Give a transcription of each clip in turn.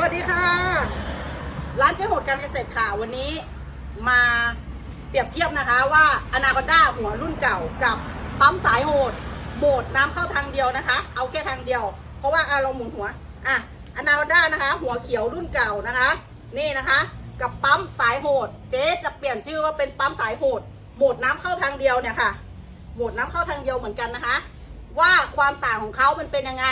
สวัสดีค่ะ ร้านเจ๊หดการเกษตรค่ะวันนี้มาเปรียบเทียบนะคะว่าอนาคอนด้าหัวรุ่นเก่ากับปั๊มสายโหดโหมดน้ำเข้าทางเดียวนะคะ เอาแค่ทางเดียว เพราะว่าอาเราหมุนหัวอะอนาคอนด้านะคะ หัวเขียวรุ่นเก่านะคะ นี่นะคะ กับปั๊มสายโหด เจ๊จะเปลี่ยนชื่อว่าเป็นปั๊มสายโหดโหมดน้ำเข้าทางเดียวเนี่ยค่ะโหมดน้ำเข้าทางเดียวเหมือนกันนะคะ ว่าความต่างของเขามันเป็นยังไง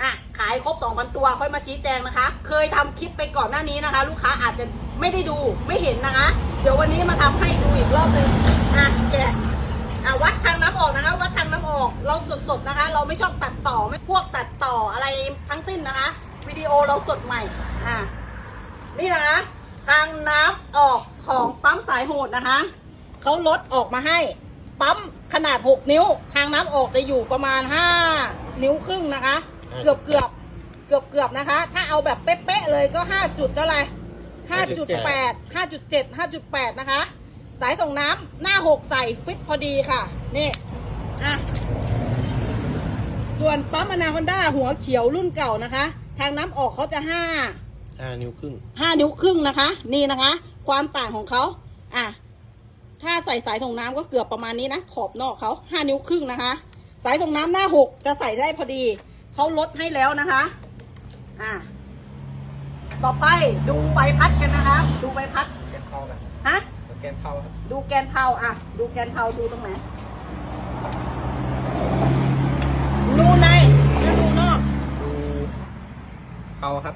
นะขายครบ 2,000 ตัวค่อยมาชี้แจงนะคะ เคยทำคลิปไปก่อนหน้านี้นะคะ ลูกค้าอาจจะไม่ได้ดูไม่เห็นนะคะ เดี๋ยววันนี้มาทำให้ดูอีกรอบหนึ่งอะแกะอะวัดทางน้ำออกนะคะ วัดทางน้ำออกเราสดๆนะคะ เราไม่ชอบตัดต่อไม่พวกตัดต่ออะไรทั้งสิ้นนะคะ วิดีโอเราสดใหม่อะนี่นะคะ ทางน้ำออกของปั๊มสายโหดนะคะเขาลดออกมาให้ปั๊มขนาด 6 นิ้ว ทางน้ำออกจะอยู่ประมาณ 5 นิ้วครึ่งนะคะ เกือบเกือบเกือบเกือบนะคะ ถ้าเอาแบบเป๊ะๆเลยก็5จุดเท่าไหร่5.8 5.7 5.8นะคะ สายส่งน้ำหน้า6ใส่ฟิตพอดีค่ะ นี่อะส่วนปั๊มอนาคอนด้าหัวเขียวรุ่นเก่านะคะ ทางน้ำออกเขาจะ5ห้านิ้วครึ่งห้านิ้วครึ่งนะคะ นี่นะคะ ความต่างของเขาอะถ้าใส่สายส่งน้ำก็เกือบประมาณนี้นะ ขอบนอกเขาห้านิ้วครึ่งนะคะ สายส่งน้ำหน้าหกจะใส่ได้พอดี เขาลดให้แล้วนะคะ อะต่อไปดูใบพัดกันนะคะ ดูใบพัด แกนเผากันฮะ แกนเผาครับดูแกนเผาอะ ดูแกนเผาดูตรงไหนรูในหรือรูนอก ดูเผาครับ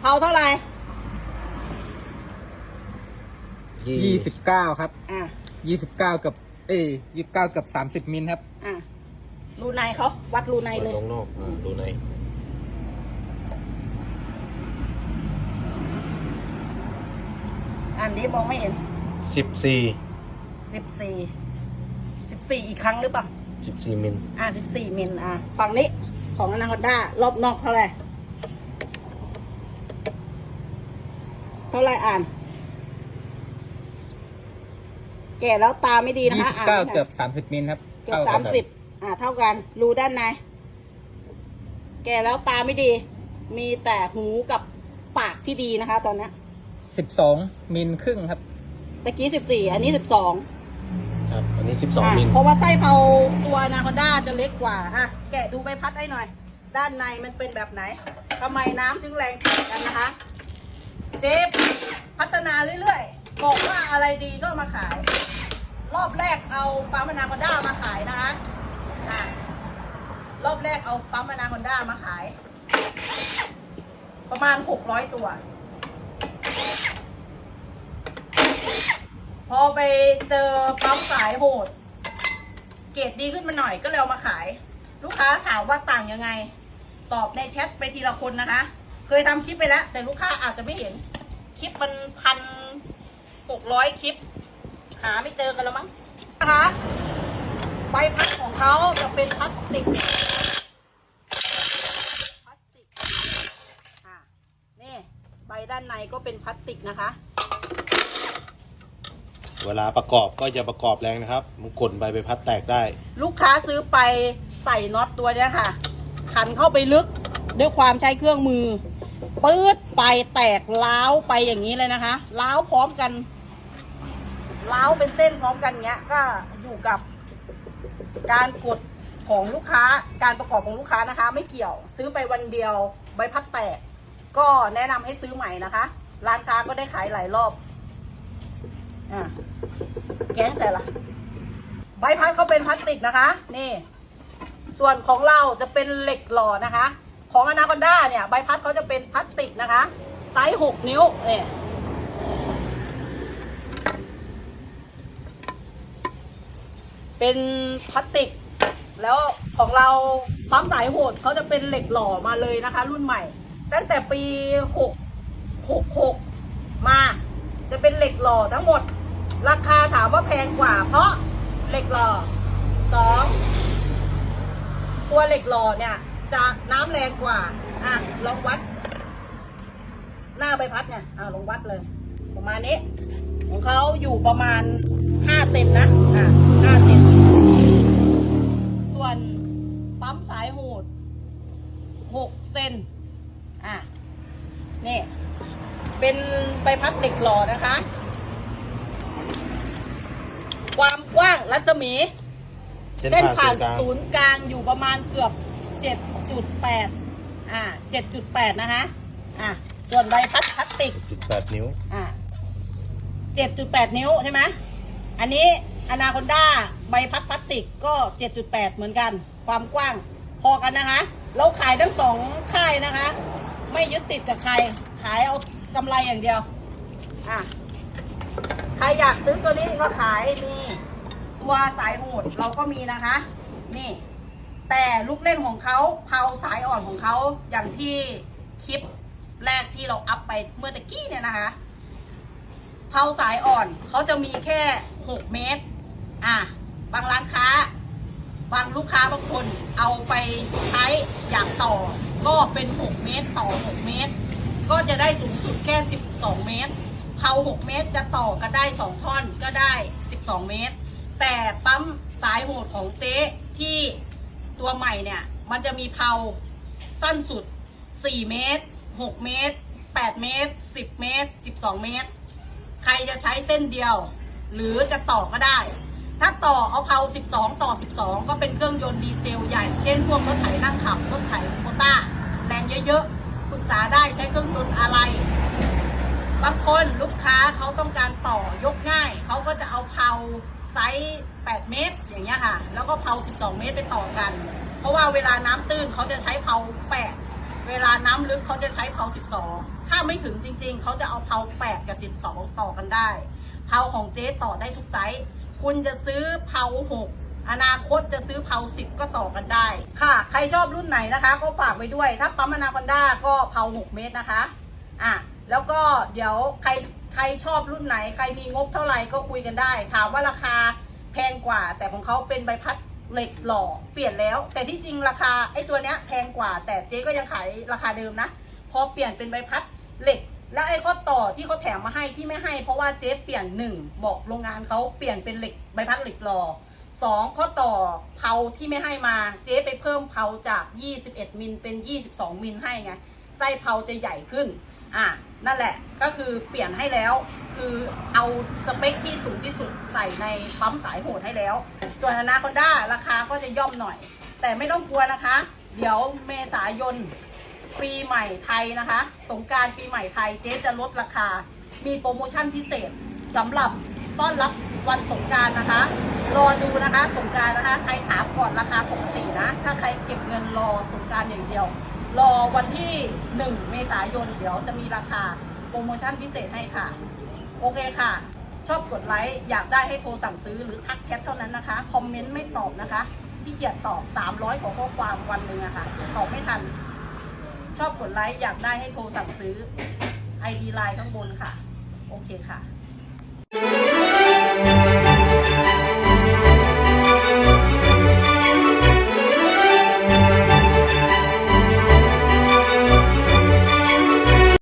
เผาเท่าไหร่ ยี่สิบเก้าครับอะ ยี่สิบเก้ากับ เอ้ยี่สิบเก้ากับสามสิบมิลครับ อะ รูในเขาวัดรูในเลยลงนอกอ่าดูในอันนี้มองไม่เห็นสิบสี่สิบสี่สิบสี่อีกครั้งหรือเปล่า สิบสี่มิลอ่าสิบสี่มิลอ่าฝั่งนี้ของอนาคอนด้ารอบนอกเท่าไหร่ เท่าไหร่อ่าน แก่แล้วตาไม่ดีนะยี่คะสิบอ่านเก้าไม่ทันเกือบสามสิบมิลครับเกือบท่สามสิบ อ่าเท่ากันรูด้านใน แก่แล้วตาไม่ดี มีแต่หูกับปากที่ดีนะคะ ตอนเนี้ยสิบสองมิลครึ่งครับ ตะกี้สิบสี่อันนี้สิบสองครับ อันนี้สิบสองอะมิล เพราะว่าไส้เผาตัวนาคอนด้าจะเล็กกว่าอะแกะดูใบพัดให้หน่อย ด้านในมันเป็นแบบไหนทำไมน้ำถึงแรงต่างกันนะคะ เจ๊พัฒนาเรื่อยๆ บอกว่าอะไรดีก็มาขาย รอบแรกเอาปั๊มอนาคอนด้ามาขายนะคะ อะรอบแรกเอาปั๊มอนาคอนด้ามาขาย ประมาณหกร้อยตัว พอไปเจอปั๊มสายโหด เกรดดีขึ้นมาหน่อยก็เลยเอามาขาย ลูกค้าถามว่าต่างยังไง ตอบในแชทไปทีละคนนะคะ เคยทำคลิปไปแล้ว แต่ลูกค้าอาจจะไม่เห็น คลิปมันพันหกร้อยคลิป หาไม่เจอกันแล้วมั้งนะคะ ใบพัดของเขาจะเป็นพลาสติกพลาสติกอะนี่ใบด้านในก็เป็นพลาสติกนะคะ เวลาประกอบก็จะประกอบแรงนะครับ มันกดใบใบพัดแตกได้ ลูกค้าซื้อไปใส่น็อตตัวเนี้ยค่ะ ขันเข้าไปลึกด้วยความใช้เครื่องมือปื๊ดไปแตกล้าวไปอย่างนี้เลยนะคะล้าวพร้อมกันล้าวเป็นเส้นพร้อมกันเงี้ย ก็อยู่กับ การกดของลูกค้าการประกอบของลูกค้านะคะ ไม่เกี่ยวซื้อไปวันเดียวใบพัดแตก ก็แนะนำให้ซื้อใหม่นะคะ ร้านค้าก็ได้ขายหลายรอบอะแกงใส่ละใบพัดเขาเป็นพลาสติกนะคะ นี่ ส่วนของเราจะเป็นเหล็กหล่อนะคะ ของอนาคอนด้าเนี่ยใบพัดเขาจะเป็นพลาสติกนะคะ ไซส์หกนิ้วเนี่ย เป็นพลาสติก แล้วของเราปั๊มสายโหดเขาจะเป็นเหล็กหล่อมาเลยนะคะ รุ่นใหม่ ตั้งแต่ปีหกหกหกมาจะเป็นเหล็กหล่อทั้งหมด ราคาถามว่าแพงกว่า เพราะเหล็กหล่อสองตัวเหล็กหล่อเนี่ยจะน้ำแรงกว่า อะ ลองวัด หน้าใบพัดเนี่ย อะลองวัดเลย ประมาณนี้ ของเขาอยู่ประมาณ ห้าเซนนะอะห้าเซนส่วนปั๊มสายโหดหกเซนอะนี่เป็นใบพัดเหล็กหล่อนะคะ ความกว้างรัศมี เส้นผ่านศูนย์กลางอยู่ประมาณเกือบ7.8อ่า7.8นะคะอะส่วนใบพัดพลาสติกจุดแปดนิ้วอ่า7.8นิ้วใช่ไหม อันนี้อนาคอนด้าใบพัดพลาสติกก็ 7.8 เหมือนกัน ความกว้างพอกันนะคะ เราขายทั้งสองค่ายนะคะ ไม่ยึดติดกับใคร ขายเอากำไรอย่างเดียว อะ ใครอยากซื้อตัวนี้ก็ขายนี่ตัวสายโหดเราก็มีนะคะ นี่ แต่ลูกเล่นของเขาเผาสายอ่อนของเขาอย่างที่คลิปแรกที่เราอัพไปเมื่อตะกี้เนี่ยนะคะ เผาสายอ่อนเขาจะมีแค่ 6 เมตร อะ บางร้านค้า บางลูกค้าบางคนเอาไปใช้อยากต่อ ก็เป็น 6 เมตรต่อ 6 เมตร ก็จะได้สูงสุดแค่ 12 เมตรเผา6 เมตรจะต่อกันได้ 2 ท่อนก็ได้ 12 เมตร แต่ปั๊มสายโหดของเจ๊ที่ตัวใหม่เนี่ย มันจะมีเผาสั้นสุด 4 เมตร 6 เมตร 8 เมตร 10 เมตร 12 เมตร ใครจะใช้เส้นเดียว หรือจะต่อก็ได้ ถ้าต่อเอาเพา12 ต่อ 12 ก็เป็นเครื่องยนต์ดีเซลใหญ่ เช่นพวกรถไถนั่งขับ รถไถโคต้า แรงเยอะๆปรึกษาได้ใช้เครื่องยนต์อะไร บางคนลูกค้าเขาต้องการต่อยกง่าย เขาก็จะเอาเพาไซส์8 เมตร อย่างเงี้ยค่ะ แล้วก็เพา12 เมตรไปต่อกัน เพราะว่าเวลาน้ำตื้นเขาจะใช้เพา8 เวลาน้ำลึกเขาจะใช้เพา12 ถ้าไม่ถึงจริง ๆ เขาจะเอาเพา8กับ 12 ต่อกันได้ เพาของเจ๊ต่อได้ทุกไซส์ คุณจะซื้อเพา6อนาคตจะซื้อเพา10 ก็ต่อกันได้ ค่ะ ใครชอบรุ่นไหนนะคะ ก็ฝากไว้ด้วย ถ้าปั๊มอนาคอนด้าก็เพา6 เมตรนะคะ อะ แล้วก็เดี๋ยวใครใครชอบรุ่นไหน ใครมีงบเท่าไหร่ก็คุยกันได้ ถามว่าราคาแพงกว่าแต่ของเขาเป็นใบพัด เหล็กหล่อเปลี่ยนแล้ว แต่ที่จริงราคาไอ้ตัวเนี้ยแพงกว่า แต่เจ๊ก็ยังขายราคาเดิมนะ พอเปลี่ยนเป็นใบพัดเหล็ก แล้วไอ้ข้อต่อที่เขาแถมมาให้ที่ไม่ให้เพราะว่าเจ๊เปลี่ยนหนึ่งบอกโรงงานเขาเปลี่ยนเป็นเหล็กใบพัดเหล็กหล่อสองข้อต่อเผาที่ไม่ให้มาเจ๊ไปเพิ่มเผาจาก 21 มิลเป็น 22 มิลให้ไงไส้เผาจะใหญ่ขึ้น อะนั่นแหละก็คือเปลี่ยนให้แล้ว คือเอาสเปคที่สูงที่สุดใส่ในปั๊มสายโหดให้แล้ว ส่วนอนาคอนด้าราคาก็จะย่อมหน่อย แต่ไม่ต้องกลัวนะคะ เดี๋ยวเมษายนปีใหม่ไทยนะคะ สงการปีใหม่ไทยเจ๊จะลดราคา มีโปรโมชั่นพิเศษสำหรับต้อนรับวันสงการนะคะ รอดูนะคะ สงการนะคะ ใครถามก่อนราคาปกตินะ ถ้าใครเก็บเงินรอสงการอย่างเดียว รอวันที่ 1 เมษายน เดี๋ยวจะมีราคาโปรโมชั่นพิเศษให้ค่ะ โอเคค่ะ ชอบกดไลค์อยากได้ให้โทรสั่งซื้อหรือทักแชทเท่านั้นนะคะ คอมเมนต์ไม่ตอบนะคะที่เกียจตอบ 300กว่าข้อความวันหนึ่งอะค่ะตอบไม่ทัน ชอบกดไลค์อยากได้ให้โทรสั่งซื้อ ID ไลน์ข้างบนค่ะ โอเคค่ะ